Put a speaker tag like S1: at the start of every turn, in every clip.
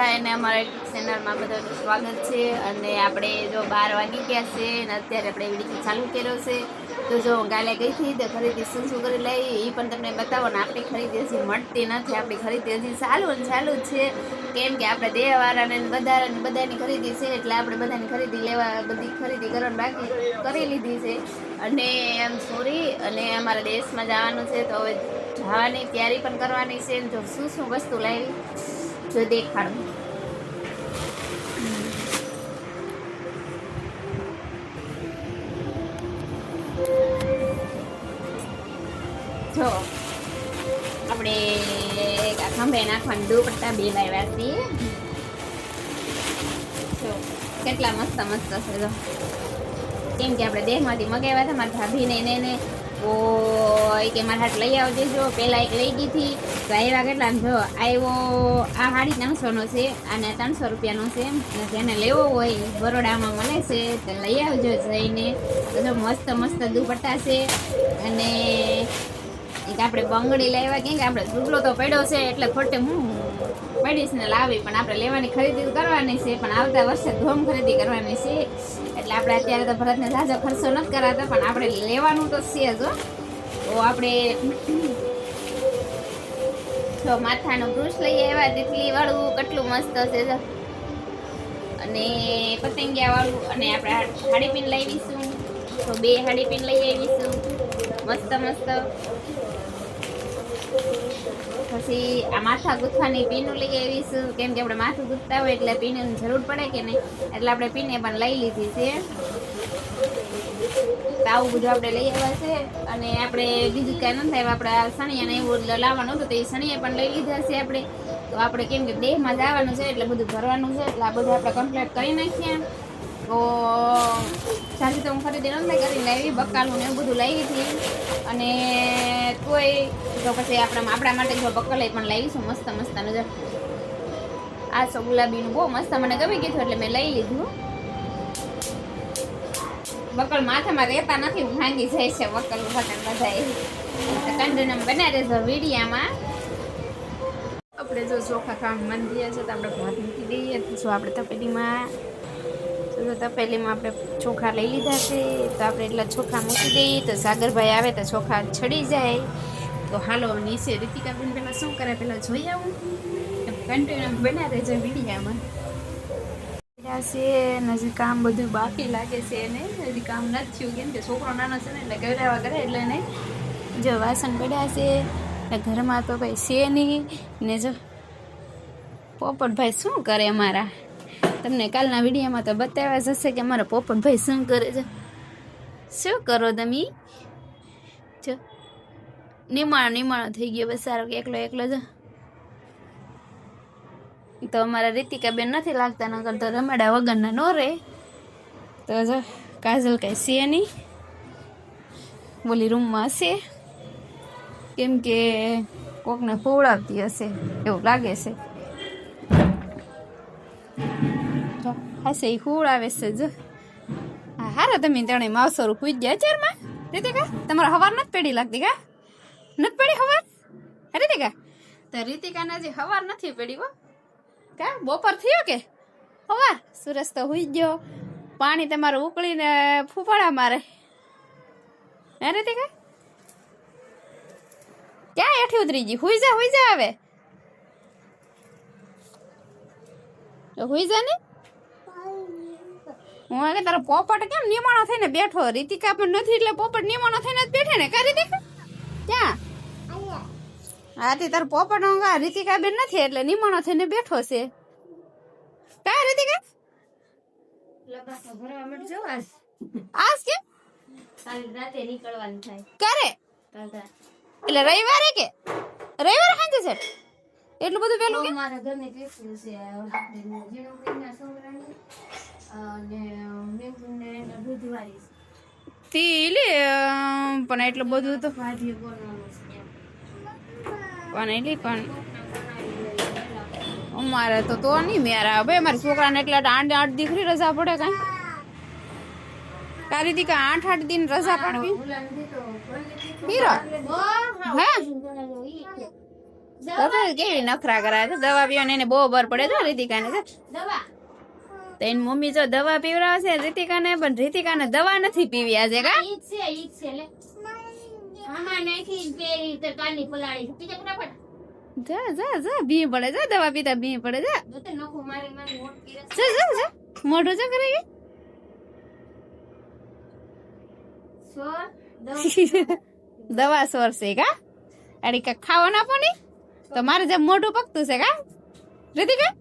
S1: અને અમારા યુટ્યુબ ચેનલમાં બધાનું સ્વાગત છે. અને આપણે જો બાર વાગી ગયા છે અને અત્યારે આપણે વીડિયો ચાલુ કર્યો છે. તો જો કાલે ગઈ હતી તો ખરીદી શું શું કરી લઈ એ પણ તમને બતાવો. ને આપણી ખરીદી હજી મળતી નથી. આપણી ખરીદી હજી ચાલુ ને ચાલુ જ છે. કેમ કે આપણે દેવાવાળાને બધા બધાની ખરીદી છે. એટલે આપણે બધાની ખરીદી લેવા, બધી ખરીદી કરવાની બાકી કરી લીધી છે. અને એમ સોરી અને અમારા દેશમાં જવાનું છે તો હવે જવાની તૈયારી પણ કરવાની છે. જો શું શું વસ્તુ લાવી? જો દેખાડું. જો, આપણે ખંભેના ખંભે નાખવાની દુપટ્ટા બે લાવ્યા છીએ. જો, કેટલા મસ્ત મસ્ત છે જો. કેમ કે આપણે દેહમાંથી મગાવ્યા હતા, મારા ભાભીને એને ઓ એ કે મારા હાથ લઈ આવજે. જો, પહેલાં એક લઈ ગઈ હતી. તો આવ્યા કેટલા જો આવ્યો આ સાડી ત્રણસોનો છે અને ત્રણસો રૂપિયાનો છે. જેને લેવો હોય, બરોડામાં મળે છે, તો લઈ આવજો જઈને. જો, મસ્ત મસ્ત દુપટ્ટા છે. અને એક આપણે બંગડી લાવ્યા કેમ કે આપણે દુબલો તો પડ્યો છે, એટલે ખોટે હું પડીશ ને લાવી. પણ આપણે લેવાની ખરીદી કરવાની છે, પણ આવતા વર્ષે ધોમ ખરીદી કરવાની છે. એટલે આપણે અત્યારે તો ભરતને ઝાઝો ખર્ચો નથી કરાતા, પણ આપણે લેવાનું તો છે જ તો આપણે જો માથાનું બ્રુશ લઈ આવ્યા તિતલી વાળું કેટલું મસ્ત છે જો. અને પતંગિયા વાળું અને આપણે હાડી પીન લાવીશું તો બે હાડી પીન લઈ આવીશું. મસ્ત મસ્ત. પછી આ માથા ગુથવાની પીનું લઈ આવીશું કેમ કે આપણે માથું ગુથતા હોય એટલે પીનની જરૂર પડે કે નહીં. એટલે આપણે પીને પણ લઈ લીધી છે. આવું બધું આપણે લઈ આવ્યા છે. અને આપણે બીજું કાંઈ ન થાય આપણે શનિયાને એવું લાવવાનું હતું તો એ સણિયા પણ લઈ લીધા છે આપણે. તો આપણે કેમ કે દેહમાં જવાનું છે એટલે બધું ભરવાનું છે. એટલે આ બધું આપણે કમ્પ્લીટ કરી નાખીએ તો સાંજે તો હું ખરીદી નથી કરીને લાવી બકાલું ને બધું લાવી હતી. અને તોય તો પછી આપણા આપણા માટે જો બકલે પણ લાવીશું મસ્ત મસ્ત નજર. આ સો ગુલાબીનું બહુ મસ્ત મને ગમી ગયું એટલે મેં લઈ લીધું. બકલ માથામાં રહેતા નથી ભાંગી જાય છે બકલ બટન બધા કંડનમ બનાવી રહેજો વીડિયામાં. આપણે જો ચોખા ખાવાનું મન થયા છે તો આપણે ભાત મૂકી દઈએ. જો આપણે તપેલીમાં તો તપેલીમાં આપણે ચોખા લઈ લીધા છે. તો આપણે એટલા ચોખા મૂકી દઈએ. તો સાગરભાઈ આવે તો ચોખા છડી જાય. તો હાલો, નીચે રીતિકાબેન પહેલાં શું કરે પહેલાં જોઈ આવું. કન્ટિન્યુ બના રહેજો વિડીયામાં. છે અને હજી કામ બધું બાકી લાગે છે એને. હજી કામ નથી થયું. કેમ કે છોકરો નાનો છે ને એટલે ગવડાવા કરે એટલે એને જો વાસણ પડ્યા છે. એટલે ઘરમાં તો કંઈ છે નહીં. ને જો પોપટભાઈ શું કરે અમારા? તમને કાલના વિડીયોમાં તો બતાવ્યા જ હશે કે અમારા પોપટભાઈ શું કરે છે. શું કરો તમે? જો, નિમાણો નિમાણો થઈ ગયો બસ, સારો કે એકલો એકલો જ. તો અમારા રીતિકાબેન નથી લાગતા નગર તો રમાડા વગરના નો રે. તો જો, કાજલ કાંઈ છે નહીં. બોલી રૂમમાં હશે કેમ કે કોકને ફોવડાવતી હશે, એવું લાગે છે. હશે એ છે જો. હા તમે ત્રણે માવસરું ખુઈ ગયા ચારમાં? રીતિકા, તમારા હવાર નથી પેડી લાગતી કા? નથી પેઢી હવાર? રીતિકા? તો રીતિકાને જે હવાર નથી પેઢી હો. કા, બપોર થયો કે? હવાર? સુરજ તો હુઈ ગયો. પાણી તમારું ઉકળીને ફૂફાડા મારે. હે રીતિકા? ક્યાં એઠી ઉતરી ગઈ? હુઈ જા હુઈ જા હવે. હુઈ જા ને? હું કે તારો પોપટ કેમ નિમાણો થઈને બેઠો? રીતિકા પણ નથી એટલે પોપટ નિમાણો થઈને જ બેઠે ને? કા રીતિકા ક્યાં? હા તે તારો પોપટ રીતિકા બેન નથી એટલે નિમાણો થઈને બેઠો છે. કા રીતિકા? આજ? કે
S2: રાતે નીકળવાનું થાય.
S1: ક્યારે? એટલે રવિવારે કે? રવિવારે સાંજે છે? એટલું બધું વહેલું કે?
S2: મારા ઘરને કેટલું છે ઝીણુકડીના છોકરાને. અને મેઘુને એને બુધવારી.
S1: તી લે અમ, પણ એટલું બધું તો
S2: ભાજી બોલવાનું છે
S1: પણ એટલી પણ અમારે તો તો નહીં મેરા. ભાઈ અમારા છોકરાને એટલે આઠ આઠ દીકરી રજા પડે કાંઈ. તારી દીકા આઠ આઠ દિન રજા પાડવી. હીરો. હે કેવી નખરા કરાવે છે દવા પીવાની એને બહુ બર પડે છે રીતિકાને છે. તો એની મમ્મી જો દવા પીવરાવશે છે રીતિકાને પણ રીતિકાને દવા નથી પીવી આજે કા?
S2: જ જ
S1: જા ભી પડે. જા દવા પીતા ભી પડે. જા.
S2: જો
S1: જા જા જા. મોઢું છે કરે કે
S2: સોર દવા.
S1: દવા કા? અરે કાંઈક ખાવા ના આપો નહીં તો મારે જેમ મોઢું પકતું છે કા? રીતિકા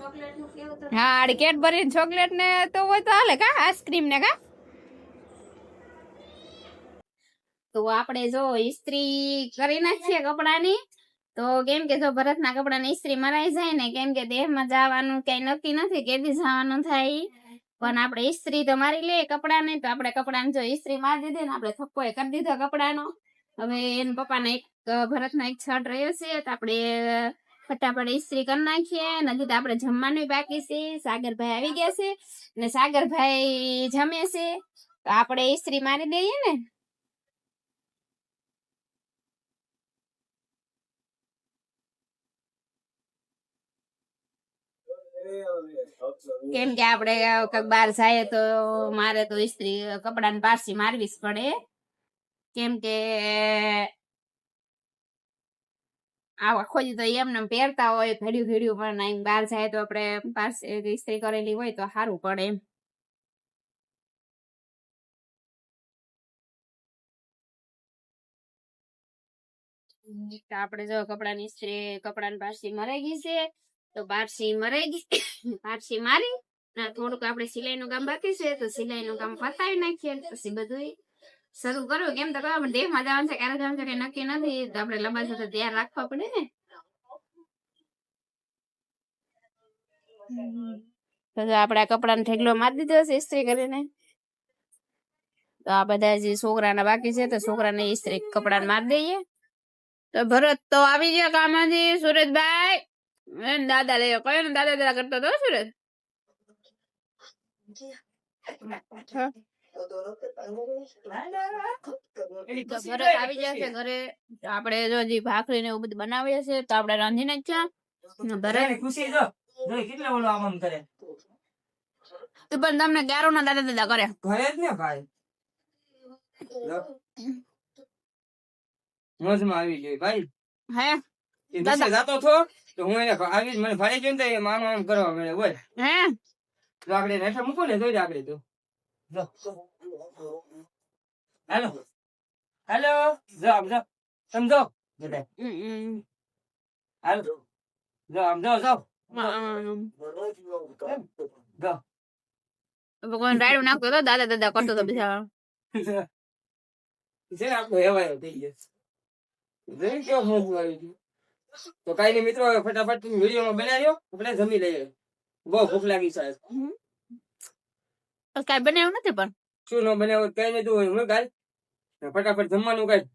S2: ચોકલેટનું કેવું તો
S1: હા, આડી કેડબરી ચોકલેટ ને તો હોય તો હાલે કા? આઈસ્ક્રીમ ને કા? તો આપણે જો ઇસ્ત્રી કરી નાખીએ કપડાની. તો કેમ કે જો ભરતના કપડાની ઇસ્ત્રી મરાઈ જાય ને, કેમ કે દેહમાં જવાનું કઈ નક્કી નથી, કેદી જવાનું થાય. પણ આપણે ઇસ્ત્રી તો મારી લઈએ કપડાને, તો આપણે કપડાને જો ઇસ્ત્રી મારી દીધી ને, આપણે થપ્પો કરી દીધો કપડાનો. હવે એના પપ્પાને એક ભરતના એક શર્ટ રહ્યો છે, તો આપણે ફટાફટ ઇસ્ત્રી કરી નાખીએ નથી તો આપણે જમવાનું બાકી છે, સાગરભાઈ આવી ગયા છે, ને સાગરભાઈ જમે છે, તો આપણે ઇસ્ત્રી મારી દઈએ ને? કેમ કે આપણે બહાર જાય તો મારે તો ઇસ્ત્રી કપડાની પારસી મારવી જ પડે. કેમ કે આ આખો તો એમને એમ પહેરતા હોય ઘડ્યું ઘડ્યું પણ અહીં બહાર જાય તો આપણે પાસે ઇસ્ત્રી કરેલી હોય તો સારું પડે એમ આપણે જો કપડાની ઇસ્ત્રી કપડાની પારસી મરાઈ ગઈ છે તો પારસી મરાઈ ગઈ પારસી મારી થોડુંક આપણે સિલાઈનું કામ બાકી છે તો સિલાઈનું કામ પતાવી નાખીએ પછી બધું શરૂ કરું કેમ તો કહો દેહમાં જવાનું છે ક્યારે જવાનું છે કઈ નક્કી નથી તો આપણે લંબા સાથે ધ્યાન રાખવા પડે ને તો જો આપણે આ કપડાનો ઠેકલો મારી દીધો છે ઇસ્ત્રી કરીને તો આ બધા જે છોકરાના બાકી છે તો છોકરાને ઇસ્ત્રી કપડાને મારી દઈએ તો ભરત તો આવી ગયો કામમાંથી સુરજભાઈ એને દાદા લઈ કયો ને દાદા દાદા કરતો હતો સુરજ હા. તો ભરત આવી જશે ઘરે. તો આપણે જો ભાખરી ને એવું બધું બનાવીએ છીએ તો આપણે રાંધી નાખ્યા ને ભરત
S3: ખુશી જો. જો કેટલા ઓલો આમ આમ કરે.
S1: તો પણ તમને ગારો ના દાદા દાદા કરે.
S3: ઘરે જ ને ભાઈ? મોજમાં આવી ગઈ ભાઈ.
S1: હે? દાદા.
S3: દિવસે જાતો થો તો હું એને આવી જ મને તો એ આમ આમ કરવા મળે બોલ.
S1: હે?
S3: તો આપણે હેઠળ મૂકો ને જોઈ આપણે તો. જો હાલો હાલો જો આમ જો સમજો બધા
S1: હમ, હમ.
S3: હાલો જો આમ જો જો
S1: આમ.
S3: જો
S1: કોઈ રાયડું નાખતો હતો દાદા દાદા કરતો હતો બિચારો
S3: છે ને આપણો હેવાયો થઈ ગયો જોઈ કેવો મોજમાં આવી ગયો તો કઈ નહીં મિત્રો હવે ફટાફટ વિડીયોમાં બનાવ્યો આપણે જમી લઈએ બહુ ભૂખ લાગી સાહેબ
S1: કઈ બનાવ્યું નથી પણ?
S3: શું ન બનાવ્યું? કઈ નહીં હોય. હું કાલ ફટાફટ જમવાનું કાઢ